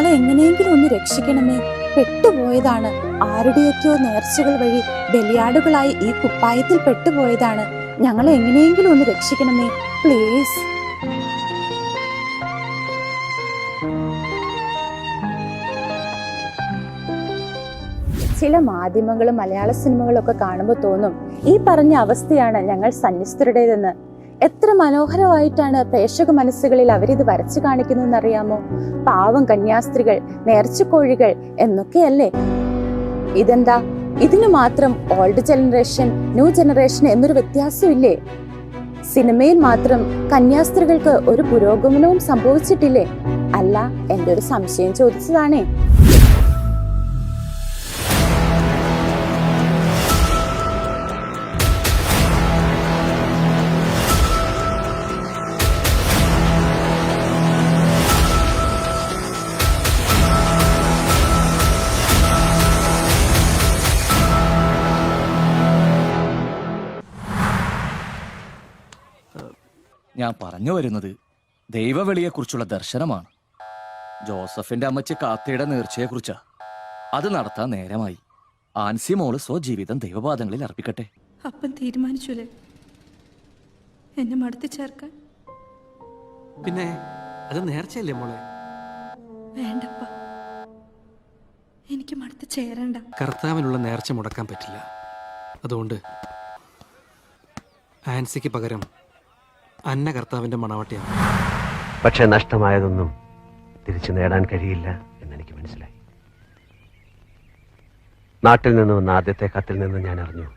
ഞങ്ങളെ എങ്ങനെയെങ്കിലും ഒന്ന് രക്ഷിക്കണമേ. പെട്ടുപോയതാണ്. ആരുടെയൊക്കെയോ നേർച്ചകൾ വഴി ബലിയാടുകളായി ഈ കുപ്പായത്തിൽ പെട്ടുപോയതാണ്. ഞങ്ങളെ എങ്ങനെയെങ്കിലും ഒന്ന് രക്ഷിക്കണമേ പ്ലീസ്. ചില മാധ്യമങ്ങളും മലയാള സിനിമകളൊക്കെ കാണുമ്പോൾ തോന്നും ഈ പറഞ്ഞ അവസ്ഥയാണ് ഞങ്ങൾ സന്യസ്തരുടേതെന്ന്. എത്ര മനോഹരമായിട്ടാണ് പ്രേക്ഷക മനസ്സുകളിൽ അവരിത് വരച്ചു കാണിക്കുന്നതെന്നറിയാമോ? പാവം കന്യാസ്ത്രീകൾ നേർച്ചക്കോഴികൾ എന്നൊക്കെയല്ലേ? ഇതെന്താ? ഇതിന് മാത്രം ഓൾഡ് ജനറേഷൻ ന്യൂ ജനറേഷൻ എന്നൊരു വ്യത്യാസമില്ലേ? സിനിമയിൽ മാത്രം കന്യാസ്ത്രീകൾക്ക് ഒരു പുരോഗമനവും സംഭവിച്ചിട്ടില്ലേ? അല്ല എന്റെ ഒരു സംശയം ചോദിച്ചതാണേ. ഞാൻ പറഞ്ഞു വരുന്നത് ദൈവവെളിയെക്കുറിച്ചുള്ള ദർശനമാണ്. ജോസഫിന്റെ അമ്മച്ചി കാത്തയുടെ നേർച്ചയെക്കുറിച്ചാ. അത് നടത്താൻ നേരമായി. ആൻസി മോൾ സ്വജീവിതം ദൈവപാദങ്ങളിൽ അർപ്പിക്കട്ടെ. അപ്പം തീരുമാനിച്ചുല്ലേ എന്നെ മടുത്തി ചേർക്കാൻ? പിന്നെ അത് നേർച്ചയല്ലേ മോളെ? വേണ്ടപ്പ. എനിക്ക് മടുത്ത് ചേരണ്ട. കർത്താവിനുള്ള നേർച്ച മുടക്കാൻ പറ്റില്ല. അതുകൊണ്ട് ആൻസിക്ക് പകരം അന്ന കർത്താവിന്റെ മണവാട്ടിയാണ്. പക്ഷെ നഷ്ടമായതൊന്നും തിരിച്ചു നേടാൻ കഴിയില്ല എന്നെനിക്ക് മനസ്സിലായി. നാട്ടിൽ നിന്ന് വന്ന ആദ്യത്തെ കത്തിൽ നിന്ന് ഞാൻ അറിഞ്ഞു.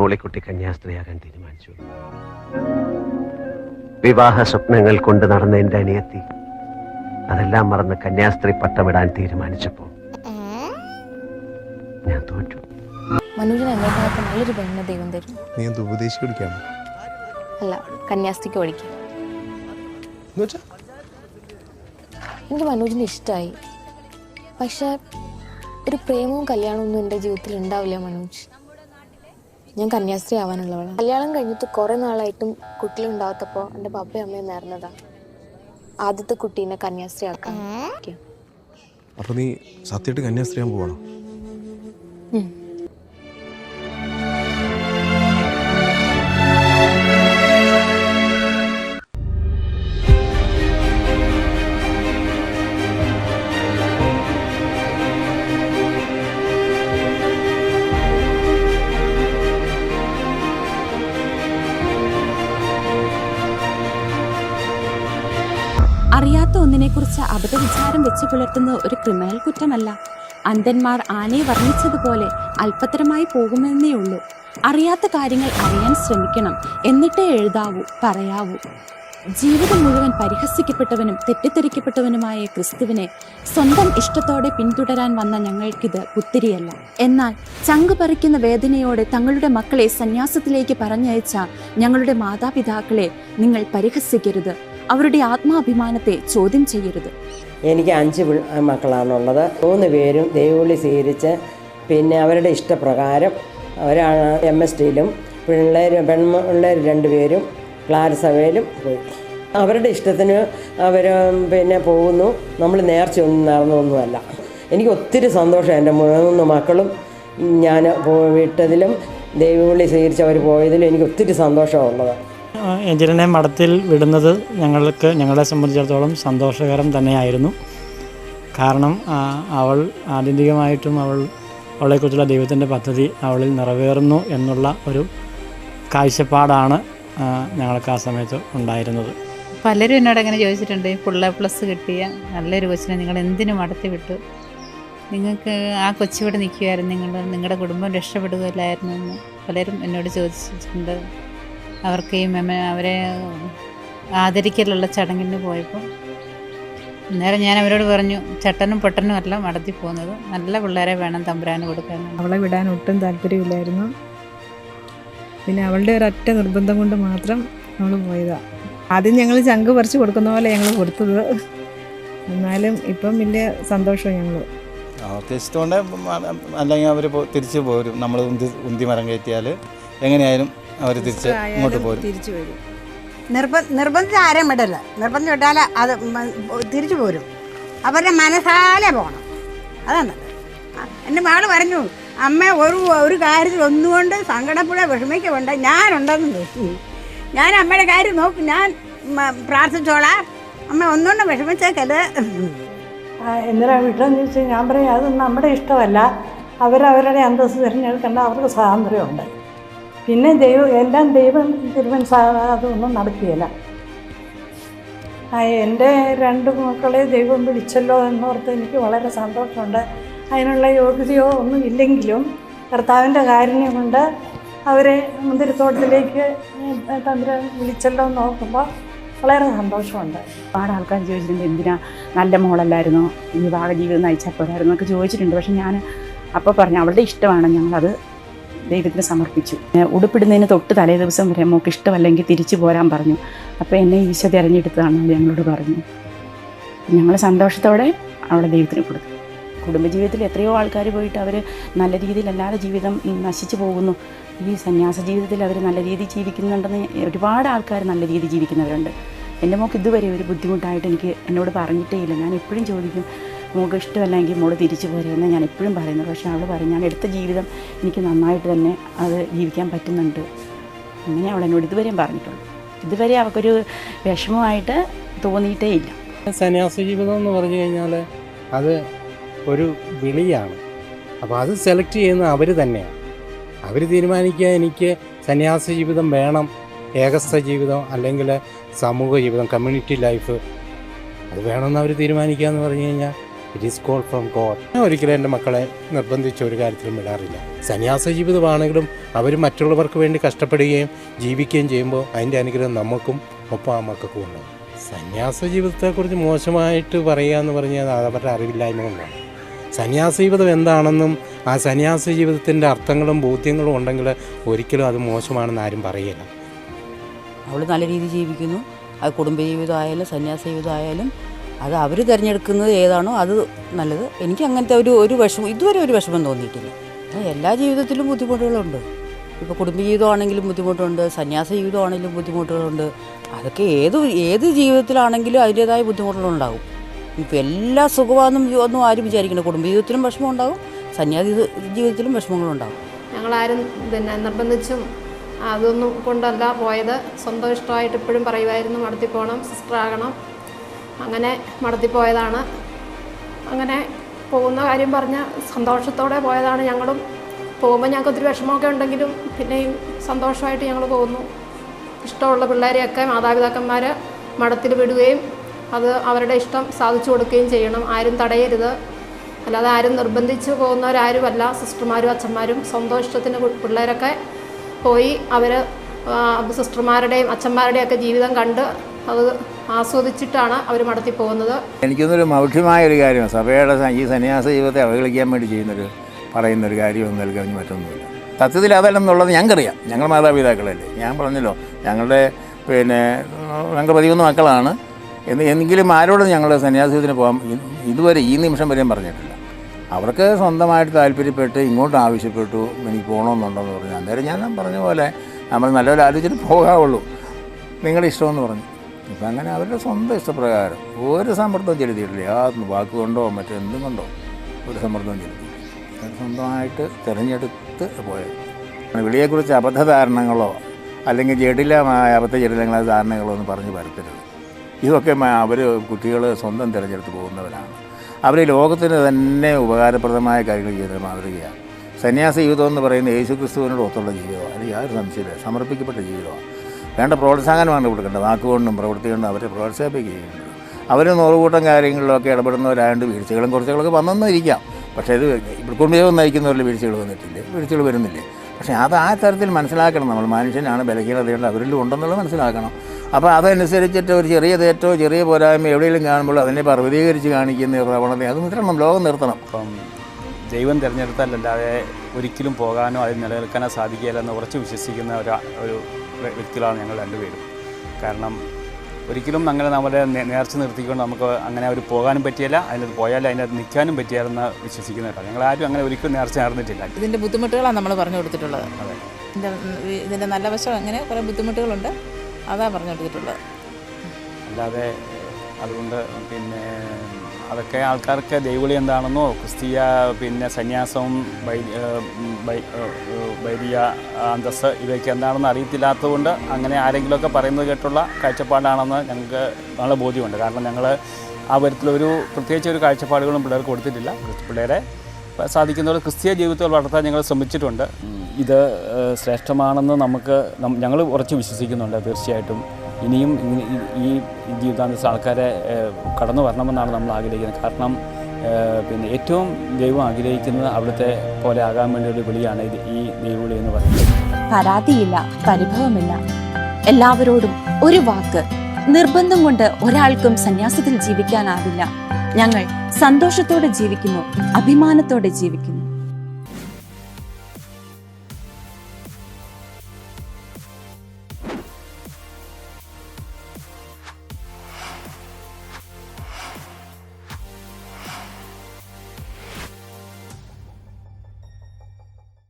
മോളിക്കുട്ടി കന്യാസ്ത്രീയാകാൻ തീരുമാനിച്ചു. വിവാഹ സ്വപ്നങ്ങൾ കൊണ്ട് നടന്ന എന്റെ അനിയത്തി അതെല്ലാം മറന്ന് കന്യാസ്ത്രീ പട്ടമിടാൻ തീരുമാനിച്ചപ്പോ ഞാൻ തോറ്റു. മനുഷ്യൻ എന്നേക്കാളൊക്കെ നല്ലൊരു പെണ്ണിനെ ദൈവം തരും. നീ എന്ത് ഉപദേശിച്ച് പിടിക്കാണ് അല്ല കന്യാസ്ത്രീക്ക് പഠിക്കും എനിക്ക് മനോജിനെ ഇഷ്ടമായി പക്ഷെ ഒരു പ്രേമവും കല്യാണവും ഒന്നും എന്റെ ജീവിതത്തിൽ ഉണ്ടാവില്ല മനോജ്. ഞാൻ കന്യാസ്ത്രീ ആവാനുള്ളവളാണ് കല്യാണം കഴിഞ്ഞിട്ട് കുറേ നാളായിട്ടും കുട്ടികളുണ്ടാവാത്തപ്പോൾ എന്റെ പപ്പയും അമ്മയും നേർന്നതാ. ആദ്യത്തെ കുട്ടീനെ കന്യാസ്ത്രീ ആക്കാൻ. അപ്പൊ നീ സത്യമായിട്ട് കന്യാസ്ത്രീയാൻ പോവാണോ? ഒന്നിനെക്കുറിച്ച് അബദ്ധവിചാരം വെച്ച് പുലർത്തുന്ന ഒരു ക്രിമിനൽ കുറ്റമല്ല. അന്ധന്മാർ ആനയെ വർണിച്ചതുപോലെ അല്പത്തരമായി പോകുമെന്നേ ഉള്ളൂ. അറിയാത്ത കാര്യങ്ങൾ അറിയാൻ ശ്രമിക്കണം. എന്നിട്ടേ എഴുതാവൂ പറയാവൂ. ജീവിതം മുഴുവൻ പരിഹസിക്കപ്പെട്ടവനും തെറ്റിദ്ധരിക്കപ്പെട്ടവനുമായ ക്രിസ്തുവിനെ സ്വന്തം ഇഷ്ടത്തോടെ പിന്തുടരാൻ വന്ന ഞങ്ങൾക്കിത് പുത്തിരിയല്ല എന്നാൽ ചങ്ക് പറിക്കുന്ന വേദനയോടെ തങ്ങളുടെ മക്കളെ സന്യാസത്തിലേക്ക് പറഞ്ഞയച്ച ഞങ്ങളുടെ മാതാപിതാക്കളെ നിങ്ങൾ പരിഹസിക്കരുത്. അവരുടെ ആത്മാഭിമാനത്തെ ചോദ്യം ചെയ്യരുത്. എനിക്ക് അഞ്ച് മക്കളാണുള്ളത്. മൂന്ന് പേരും ദൈവവിളി സ്വീകരിച്ച് പിന്നെ അവരുടെ ഇഷ്ടപ്രകാരം അവരാണ് എം എസ് ടിയിലും പിള്ളേർ പെൺപിള്ളേർ രണ്ടുപേരും ക്ലാരസഭയിലും പോയി. അവരുടെ ഇഷ്ടത്തിന് അവർ പിന്നെ പോകുന്നു. നമ്മൾ നേർച്ചയൊന്നും നടന്നൊന്നുമല്ല. എനിക്ക് ഒത്തിരി സന്തോഷം എന്റെ മൂന്ന് മക്കളും ഞാൻ വിട്ടതിലും ദൈവവിളി സ്വീകരിച്ച് അവർ പോയതിലും എനിക്ക് ഒത്തിരി സന്തോഷമുള്ളത് എഞ്ചിനെ മഠത്തിൽ വിടുന്നത് ഞങ്ങൾക്ക് ഞങ്ങളെ സംബന്ധിച്ചിടത്തോളം സന്തോഷകരം തന്നെയായിരുന്നു. കാരണം അവൾ ആത്യന്തികമായിട്ടും അവൾ അവളെക്കുറിച്ചുള്ള ദൈവത്തിന്റെ പദ്ധതി അവളിൽ നിറവേറുന്നു എന്നുള്ള ഒരു കാഴ്ചപ്പാടാണ് ഞങ്ങൾക്ക് ആ സമയത്ത് ഉണ്ടായിരുന്നത്. പലരും എന്നോട് അങ്ങനെ ചോദിച്ചിട്ടുണ്ട് ഫുൾ പ്ലസ് കിട്ടിയ നല്ലൊരു കൊച്ചിനെ നിങ്ങൾ എന്തിനു മടത്തി വിട്ടു? നിങ്ങൾക്ക് ആ കൊച്ചിവിടെ നിൽക്കുമായിരുന്നു നിങ്ങൾ നിങ്ങളുടെ കുടുംബം രക്ഷപ്പെടുകയില്ലായിരുന്നു എന്ന് പലരും എന്നോട് ചോദിച്ചിട്ടുണ്ട്. അവർക്ക് ഈ മെമ അവരെ ആദരിക്കലുള്ള ചടങ്ങിന് പോയപ്പോൾ അന്നേരം ഞാൻ അവരോട് പറഞ്ഞു ചട്ടനും പൊട്ടനും അല്ല മടത്തി പോകുന്നത് നല്ല പിള്ളേരെ വേണം തമ്പുരാന് കൊടുക്കാൻ. അവളെ വിടാൻ ഒട്ടും താല്പര്യമില്ലായിരുന്നു. പിന്നെ അവളുടെ ഒരൊറ്റ നിർബന്ധം കൊണ്ട് മാത്രം നമ്മൾ പോയതാണ് ആദ്യം ഞങ്ങൾ ചങ്ക് പറിച്ച് കൊടുക്കുന്ന പോലെ ഞങ്ങൾ കൊടുത്തത്. എന്നാലും ഇപ്പം വലിയ സന്തോഷം ഞങ്ങൾ അവർക്ക് ഇഷ്ടമുണ്ട് അല്ലെങ്കിൽ അവർ തിരിച്ചു പോരും. നമ്മൾ ഉന്തി ഉന്തി മരം കയറ്റിയാൽ എങ്ങനെയായാലും അവർ തിരിച്ച് ഇങ്ങോട്ട് പോരും. തിരിച്ചു വരും. നിർബ നിർബന്ധിച്ച് ആരെയും വിടല്ല. നിർബന്ധം വിട്ടാൽ അത് തിരിച്ചു പോരും. അവരുടെ മനസ്സാലെ പോകണം അതാണ് എന്റെ മകൾ പറഞ്ഞു അമ്മ ഒരു ഒരു കാര്യത്തിൽ ഒന്നുകൊണ്ട് സങ്കടപ്പുഴ വിഷമിക്കുന്നുണ്ട് ഞാനുണ്ടെന്ന് വെച്ചു ഞാൻ അമ്മയുടെ കാര്യം നോക്കും ഞാൻ പ്രാർത്ഥിച്ചോളാം. അമ്മ ഒന്നുകൊണ്ട് വിഷമിച്ചേക്കൽ എന്തിനാ വിട്ടെന്ന് ചോദിച്ചാൽ ഞാൻ പറയും അത് നമ്മുടെ ഇഷ്ടമല്ല. അവരവരുടെ അന്തസ്സ് തിരഞ്ഞെടുക്കേണ്ട അവർക്ക് സ്വാതന്ത്ര്യമുണ്ട്. പിന്നെ ദൈവം എല്ലാം ദൈവം തിരുവൻ അതൊന്നും നടക്കുകയില്ല. ആ എന്റെ രണ്ട് മക്കളെ ദൈവം വിളിച്ചല്ലോ എന്നോർത്ത് എനിക്ക് വളരെ സന്തോഷമുണ്ട്. അതിനുള്ള യോഗ്യതയോ ഒന്നും ഇല്ലെങ്കിലും കർത്താവിന്റെ കാരുണ്യം കൊണ്ട് അവരെ മുന്തിരിത്തോട്ടത്തിലേക്ക് തന്ത്രം വിളിച്ചല്ലോ എന്ന് നോക്കുമ്പോൾ വളരെ സന്തോഷമുണ്ട്. ഒരുപാട് ആൾക്കാർ ചോദിച്ചിട്ടുണ്ട് എന്തിനാ നല്ല മോളല്ലായിരുന്നോ? വിവാഹ ജീവിതം നയിച്ചാൽ പോരായിരുന്നു എന്നൊക്കെ ചോദിച്ചിട്ടുണ്ട്. പക്ഷെ ഞാൻ അപ്പോൾ പറഞ്ഞു അവളുടെ ഇഷ്ടമാണ് ഞങ്ങളത് ദൈവത്തിന് സമർപ്പിച്ചു. ഉടുപ്പിടുന്നതിന് തൊട്ട് തലേ ദിവസം വരെ മോക്ക് ഇഷ്ടമല്ലെങ്കിൽ തിരിച്ചു പോരാൻ പറഞ്ഞു. അപ്പോൾ എന്നെ ഈശോ തിരഞ്ഞെടുത്തതാണെന്ന് ഞങ്ങളോട് പറഞ്ഞു. ഞങ്ങൾ സന്തോഷത്തോടെ അവളെ ദൈവത്തിന് കൊടുത്തു. കുടുംബജീവിതത്തിൽ എത്രയോ ആൾക്കാർ പോയിട്ട് അവർ നല്ല രീതിയിലല്ലാതെ ജീവിതം ഉം, നശിച്ചു പോകുന്നു. ഈ സന്യാസ ജീവിതത്തിൽ അവർ നല്ല രീതിയിൽ ജീവിക്കുന്നുണ്ടെന്ന് ഒരുപാട് ആൾക്കാർ നല്ല രീതിയിൽ ജീവിക്കുന്നവരുണ്ട്. എന്റെ മോക്ക് ഇതുവരെ ഒരു ബുദ്ധിമുട്ടായിട്ട് എനിക്ക് എന്നോട് പറഞ്ഞിട്ടേ ഇല്ല. ഞാൻ എപ്പോഴും ചോദിക്കും മോക്ക് ഇഷ്ടമല്ലെങ്കിൽ മോൾ തിരിച്ചു പോരെയെന്ന് ഞാൻ എപ്പോഴും പറയുന്നത്. പക്ഷേ അവൾ പറയും ഞാൻ എടുത്ത ജീവിതം എനിക്ക് നന്നായിട്ട് തന്നെ അത് ജീവിക്കാൻ പറ്റുന്നുണ്ട്. അങ്ങനെ അവൾ എന്നോട് ഇതുവരെയും പറഞ്ഞിട്ടുള്ളൂ ഇതുവരെ അവൾക്കൊരു വിഷമമായിട്ട് തോന്നിയിട്ടേ ഇല്ല. സന്യാസ ജീവിതം എന്ന് പറഞ്ഞു കഴിഞ്ഞാൽ അത് ഒരു വിളിയാണ്. അപ്പോൾ അത് സെലക്ട് ചെയ്യുന്ന അവർ തന്നെയാണ്. അവർ തീരുമാനിക്കുക എനിക്ക് സന്യാസ ജീവിതം വേണം ഏകസ്ഥ ജീവിതം അല്ലെങ്കിൽ സമൂഹ ജീവിതം കമ്മ്യൂണിറ്റി ലൈഫ് അത് വേണമെന്ന് അവർ തീരുമാനിക്കുക എന്ന് പറഞ്ഞു കഴിഞ്ഞാൽ it is call from God ഞാൻ ഒരിക്കലും എന്റെ മക്കളെ നിർബന്ധിച്ച ഒരു കാര്യത്തിലും വിടാറില്ല. സന്യാസ ജീവിതമാണെങ്കിലും അവർ മറ്റുള്ളവർക്ക് വേണ്ടി കഷ്ടപ്പെടുകയും ജീവിക്കുകയും ചെയ്യുമ്പോൾ അതിന്റെ അനുഗ്രഹം നമുക്കും ഒപ്പം ആ മക്കൾക്കും ഉണ്ടാകും. സന്യാസ ജീവിതത്തെക്കുറിച്ച് മോശമായിട്ട് പറയുക എന്ന് പറഞ്ഞാൽ അവരുടെ അറിവില്ലായ്മ കൊണ്ടാണ്. സന്യാസ ജീവിതം എന്താണെന്നും ആ സന്യാസ ജീവിതത്തിന്റെ അർത്ഥങ്ങളും ബോധ്യങ്ങളും ഉണ്ടെങ്കിൽ ഒരിക്കലും അത് മോശമാണെന്ന് ആരും പറയില്ല അവൾ നല്ല രീതിയിൽ ജീവിക്കുന്നു. അത് കുടുംബജീവിതം ആയാലും സന്യാസ ജീവിതം ആയാലും അത് അവർ തിരഞ്ഞെടുക്കുന്നത് ഏതാണോ അത് നല്ലത്. എനിക്ക് അങ്ങനത്തെ ഒരു ഒരു വിഷമം ഇതുവരെ ഒരു വിഷമം തോന്നിയിട്ടില്ല. എല്ലാ ജീവിതത്തിലും ബുദ്ധിമുട്ടുകളുണ്ട്. ഇപ്പോൾ കുടുംബജീവിതമാണെങ്കിലും ബുദ്ധിമുട്ടുണ്ട് സന്യാസ ജീവിതമാണെങ്കിലും ബുദ്ധിമുട്ടുകളുണ്ട്. അതൊക്കെ ഏത് ഏത് ജീവിതത്തിലാണെങ്കിലും അതിന്റേതായ ബുദ്ധിമുട്ടുകളുണ്ടാകും ഇപ്പോൾ എല്ലാ സുഖമാണെന്നും ഒന്നും ആരും വിചാരിക്കണം കുടുംബജീവിതത്തിലും വിഷമം ഉണ്ടാകും സന്യാസി ജീവിതത്തിലും വിഷമങ്ങളുണ്ടാകും ഞങ്ങളാരും പിന്നെ നിർബന്ധിച്ചും അതൊന്നും കൊണ്ടല്ല പോയത്. സ്വന്തം ഇഷ്ടമായിട്ട് ഇപ്പോഴും പറയുമായിരുന്നു നടത്തി പോകണം സിസ്റ്റർ ആകണം അങ്ങനെ മടത്തി പോയതാണ്. അങ്ങനെ പോകുന്ന കാര്യം പറഞ്ഞ സന്തോഷത്തോടെ പോയതാണ് ഞങ്ങളും. പോകുമ്പോൾ ഞങ്ങൾക്ക് ഒത്തിരി വിഷമമൊക്കെ ഉണ്ടെങ്കിലും പിന്നെയും സന്തോഷമായിട്ട് ഞങ്ങൾ പോകുന്നു. ഇഷ്ടമുള്ള പിള്ളേരെയൊക്കെ മാതാപിതാക്കന്മാർ മഠത്തിൽ വിടുകയും അത് അവരുടെ ഇഷ്ടം സാധിച്ചു കൊടുക്കുകയും ചെയ്യണം. ആരും തടയരുത്. അല്ലാതെ ആരും നിർബന്ധിച്ച് പോകുന്നവരാരുമല്ല. സിസ്റ്റർമാരും അച്ഛന്മാരും സ്വന്തം ഇഷ്ടത്തിന് പിള്ളേരൊക്കെ പോയി അവർ സിസ്റ്റർമാരുടെയും അച്ഛന്മാരുടെയും ഒക്കെ ജീവിതം കണ്ട് അത് ആസ്വദിച്ചിട്ടാണ് അവർ മടത്തി പോകുന്നത്. എനിക്കൊന്നൊരു മൗഢ്യമായ ഒരു കാര്യമാണ്. സഭയുടെ ഈ സന്യാസ ജീവിതത്തെ അവഹേളിക്കാൻ വേണ്ടി ചെയ്യുന്നൊരു പറയുന്നൊരു കാര്യമൊന്നും നൽകാൻ മറ്റൊന്നുമില്ല. സത്യത്തിൽ അതല്ലെന്നുള്ളത് ഞങ്ങൾക്കറിയാം. ഞങ്ങൾ മാതാപിതാക്കളല്ലേ. ഞാൻ പറഞ്ഞല്ലോ ഞങ്ങളുടെ പിന്നെ ഞങ്ങൾ പതിമൂന്ന് മക്കളാണ്. എന്ന് എങ്കിലും ആരോടും ഞങ്ങൾ സന്യാസത്തിന് പോകാൻ ഇതുവരെ ഈ നിമിഷം വരെയും പറഞ്ഞിട്ടില്ല. അവർക്ക് സ്വന്തമായിട്ട് താല്പര്യപ്പെട്ട് ഇങ്ങോട്ട് ആവശ്യപ്പെട്ടു എനിക്ക് പോകണമെന്നുണ്ടെന്ന് പറഞ്ഞു. അന്നേരം ഞാൻ പറഞ്ഞ പോലെ നമ്മൾ നല്ലപോലെ ആലോചിച്ചിട്ട് പോകാവുള്ളൂ. നിങ്ങളുടെ ഇഷ്ടമെന്ന് പറഞ്ഞു. ഇപ്പം അങ്ങനെ അവരുടെ സ്വന്തം ഇഷ്ടപ്രകാരം ഒരു സമ്മർദ്ദവും ചെലുത്തിയിട്ടില്ല. ആ വാക്കുകൊണ്ടോ മറ്റെന്തും കൊണ്ടോ ഒരു സമ്മർദ്ദവും ചെലുത്തിയിട്ടില്ല. അവർ സ്വന്തമായിട്ട് തിരഞ്ഞെടുത്ത് പോയത്. വിളിയെക്കുറിച്ച് അബദ്ധധാരണകളോ അല്ലെങ്കിൽ ജടിലമായ അബദ്ധ ജടിലങ്ങളായ ധാരണകളോ ഒന്നും പറഞ്ഞു പരത്തരുത്. ഇതൊക്കെ അവർ കുട്ടികൾ സ്വന്തം തിരഞ്ഞെടുത്ത് പോകുന്നവരാണ്. അവർ ലോകത്തിന് തന്നെ ഉപകാരപ്രദമായ കാര്യങ്ങൾ ചെയ്യുന്നത് മാതൃകയാണ്. സന്യാസ ജീവിതം എന്ന് പറയുന്നത് യേശു ക്രിസ്തുവിനോട് ഒത്തുള്ള ജീവിതമാണ്. അല്ലെങ്കിൽ യാതൊരു സംശയമില്ല സമർപ്പിക്കപ്പെട്ട ജീവിതമാണ്. വേണ്ട പ്രോത്സാഹനമാണ് കൊടുക്കേണ്ടത്. വാക്കുകൊണ്ടും പ്രവൃത്തി കൊണ്ടും അവരെ പ്രോത്സാഹിപ്പിക്കുകയാണ് അവർ നൂറുകൂട്ടം കാര്യങ്ങളിലൊക്കെ ഇടപെടുന്നവരായതുകൊണ്ട് വീഴ്ചകളും കുറച്ചുകളൊക്കെ വന്നെന്നിരിക്കാം. പക്ഷേ ഇത് കുടുംബജീവൻ നയിക്കുന്നവരിൽ വീഴ്ചകൾ വന്നിട്ടില്ലേ? വീഴ്ചകൾ വരുന്നില്ലേ? പക്ഷേ അത് ആ തരത്തിൽ മനസ്സിലാക്കണം. നമ്മൾ മനുഷ്യനാണ് ബലഹീനതയുണ്ട് അവരിലും ഉണ്ടെന്നുള്ളത് മനസ്സിലാക്കണം. അപ്പോൾ അതനുസരിച്ചിട്ട് ഒരു ചെറിയ തെറ്റോ ചെറിയ പോരായ്മ എവിടെയെങ്കിലും കാണുമ്പോൾ അതിനെ പർവതീകരിച്ച് കാണിക്കുന്ന പ്രവണത അത് നിർത്തണം ലോകം നിർത്തണം. അപ്പം ദൈവം തിരഞ്ഞെടുത്താലല്ലാതെ ഒരിക്കലും പോകാനോ അതിൽ നിലനിൽക്കാനോ സാധിക്കില്ലെന്ന് ഉറച്ചു വിശ്വസിക്കുന്ന ഒരു ഒരു വ്യക്തികളാണ് ഞങ്ങൾ രണ്ടുപേരും. കാരണം ഒരിക്കലും അങ്ങനെ നമ്മളെ നേ- നേർച്ച നിർത്തിക്കൊണ്ട് നമുക്ക് അങ്ങനെ അവർ പോകാനും പറ്റിയല്ല അതിനകത്ത് പോയാൽ അതിനകത്ത് നിൽക്കാനും പറ്റിയാലെന്ന് വിശ്വസിക്കുന്നില്ല ഞങ്ങൾ ആരും അങ്ങനെ ഒരിക്കലും നേർച്ച നേർന്നിട്ടില്ല ഇതിന്റെ ബുദ്ധിമുട്ടുകളാണ് നമ്മൾ പറഞ്ഞു കൊടുത്തിട്ടുള്ളത്. ഇതിന്റെ ഇതിന്റെ നല്ല വശം അങ്ങനെ കുറേ ബുദ്ധിമുട്ടുകളുണ്ട്. അതാണ് പറഞ്ഞു കൊടുത്തിട്ടുള്ളത്. അല്ലാതെ അതുകൊണ്ട് പിന്നെ അതൊക്കെ ആൾക്കാർക്ക് ദൈവളി എന്താണെന്നോ ക്രിസ്തീയ പിന്നെ സന്യാസവും വൈദിക അന്തസ് ഇവയൊക്കെ എന്താണെന്ന് അറിയത്തില്ലാത്തതുകൊണ്ട് അങ്ങനെ ആരെങ്കിലുമൊക്കെ പറയുന്നത് കേട്ടുള്ള കാഴ്ചപ്പാടാണെന്ന് ഞങ്ങൾക്ക് നല്ല ബോധ്യമുണ്ട്. കാരണം ഞങ്ങൾ ആ വരത്തിലൊരു പ്രത്യേകിച്ച് ഒരു കാഴ്ചപ്പാടുകളും പിള്ളേർക്ക് കൊടുത്തിട്ടില്ല. പിള്ളേരെ സാധിക്കുന്നവർ ക്രിസ്തീയ ജീവിതത്തിൽ വളർത്താൻ ഞങ്ങൾ ശ്രമിച്ചിട്ടുണ്ട്. ഇത് ശ്രേഷ്ഠമാണെന്ന് നമുക്ക് ഞങ്ങൾ ഉറച്ചു വിശ്വസിക്കുന്നുണ്ട് തീർച്ചയായിട്ടും. ഇനിയും ഈ- ജീവിതാന്തസ് ആൾക്കാരെ കടന്നു വരണമെന്നാണ് നമ്മൾ ആഗ്രഹിക്കുന്നത്. കാരണം പിന്നെ ഏറ്റവും ദൈവം ആഗ്രഹിക്കുന്നത് അവിടുത്തെ പോലെ ആകാൻ വേണ്ടി ഒരു വിളിയാണ് ഇത് ഈ ദൈവവിളി എന്ന് പറയുന്നത്. പരാതിയില്ല പരിഭവമില്ല. എല്ലാവരോടും ഒരു വാക്ക് നിർബന്ധം കൊണ്ട് ഒരാൾക്കും സന്യാസത്തിൽ ജീവിക്കാനാവില്ല. ഞങ്ങൾ സന്തോഷത്തോടെ ജീവിക്കുന്നു അഭിമാനത്തോടെ ജീവിക്കുന്നു.